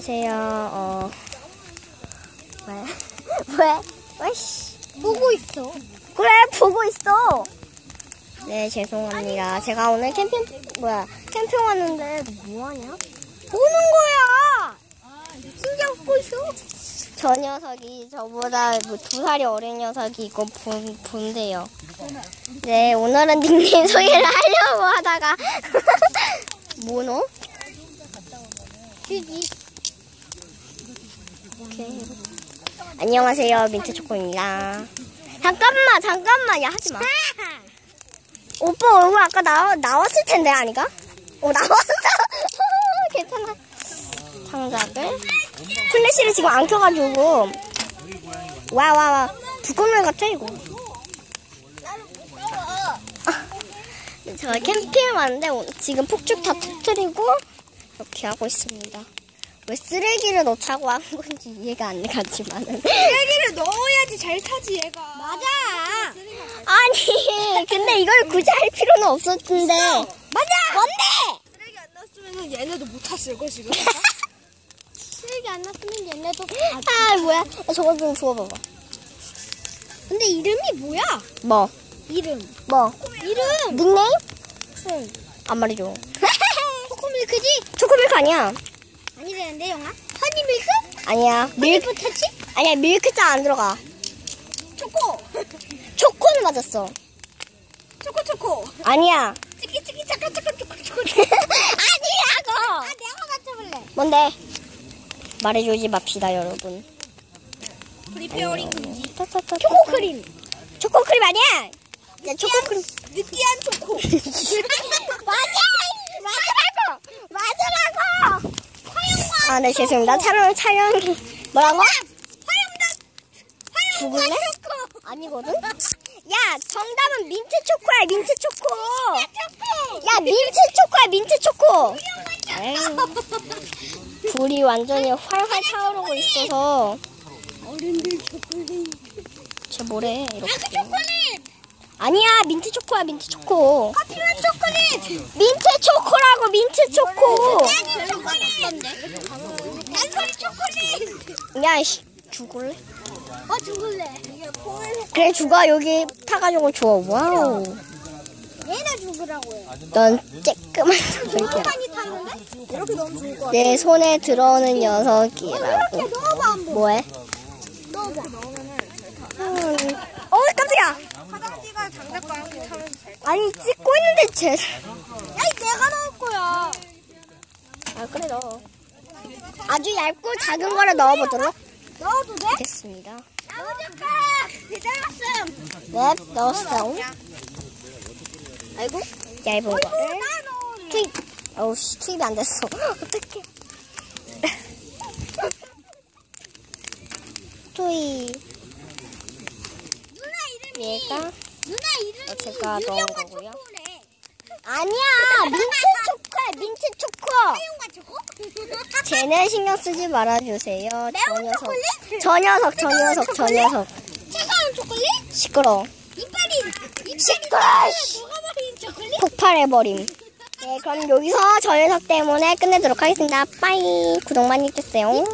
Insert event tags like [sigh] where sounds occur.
안녕하세요. 어. [laughs] 왜? 왜? 왜 씨? 보고 있어. 그래, 보고 있어. 네, 죄송합니다. 제가 오늘 캠핑, 뭐야, 캠핑 왔는데, 너 뭐하냐? 보는 거야. 신경 있어. 저 녀석이 저보다 뭐 두 살이 어린 녀석이 이거 본, 본대요. 네, 오늘은 닉네임 소개를 하려고 하다가, [laughs] 모노? 휴지. 오케이. 안녕하세요, 민트초코입니다. 잠깐만, 잠깐만, 야, 하지 마. 오빠 얼굴 아까 나, 나왔을 텐데, 아니가? 어, 나왔어. [laughs] 괜찮아. 장작을. 플래시를 지금 안 켜가지고. 와, 와, 와. 북극물 같아, 이거. 아, 제가 캠핑을 왔는데, 오- 지금 폭죽 다 터뜨리고, 이렇게 하고 있습니다. 왜 쓰레기를 넣자고 한 건지 이해가 안 가지만은. 쓰레기를 넣어야지 잘 타지 얘가. 맞아. 아니, 근데 이걸 굳이 할 필요는 없었는데. 맞아. 뭔데? 쓰레기 안 넣었으면 얘네도 못 탔을 거 지금. 쓰레기 안 넣었으면 얘네도. 아, 뭐야? 어, 저거 좀 주워봐봐. 근데 이름이 뭐야? 뭐? 이름. 뭐? 이름. 닉네임? 응. 안 말해줘. [laughs] 초코밀크지? 초코밀크 아니야. 아니라는데 영아? 허니 밀크? 아니야. 밀크, 밀크 터치? 아니야, 밀크자 안 들어가. 초코. [laughs] 초코는 맞았어. 초코 초코. 아니야. 치키 치키 차카 차카 초코 초코. [laughs] 아니라고! 아 내가 맞춰볼래. 뭔데? 말해주지 맙시다, 여러분. 프리페어링 금지. 초코크림. 초코크림 아니야! 야, 초코크림. 느끼한 초코. [laughs] 맞아! 맞으라고! 맞으라고! 아, 네, 죄송합니다. 촬영, 촬영. 뭐라고? 죽을래? 아니거든? [laughs] 야, 정답은 민트 초코야, 민트 초코! 야, 민트 초코야, 민트 초코! 에이, [laughs] 불이 완전히 활활 타오르고 있어서. 어른들 초콜릿. 쟤 뭐래, 이렇게. 아니야, 민트 초코야, 민트 초코. 커피맛 초콜릿. 민트 초코라고, 민트 초코! 딸기 초콜릿. 단소리 초콜릿. 야, 씨, 죽을래? 어 죽을래. 그래, 죽어. 여기 타가지고 줘. 와우. 얘네 죽으라고 해. 넌 쬐끄만 같아. 내 손에 들어오는 녀석이라고. 한번. 뭐해? 넣어봐. 음. 어, 깜짝이야. 화장지가 장작과 함께 타면 잘. 아니, 찍고 있는데 쟤. 야, 이 내가 넣을 거야. 아, 그래, 넣어. 아주 얇고 작은 거를 넣어보도록 넣어도 돼? 나무젓가 배달 왔음. 네, 넣었어. 아이고, 얇은 넣어. 투입. 어우, 씨, 투입이 안 됐어. [laughs] 어떡해. [laughs] 투입. 누나 이름이. 얘가 누나 이름이 어, 제가 넣은 유령과 거고요. 초코래. 아니야 [laughs] 민트 초코야 민트 초코 사용과 초코? [laughs] 쟤는 신경 쓰지 말아주세요 저 매운 녀석 초콜릿? 저 녀석 저 녀석 저? 녀석 차가운 초콜릿? 시끄러 이빨이 시끄러, 씨. 녹아버린 초콜릿? 폭발해버림 네 그럼 여기서 저 녀석 때문에 끝내도록 하겠습니다 빠이 구독 많이 해주세요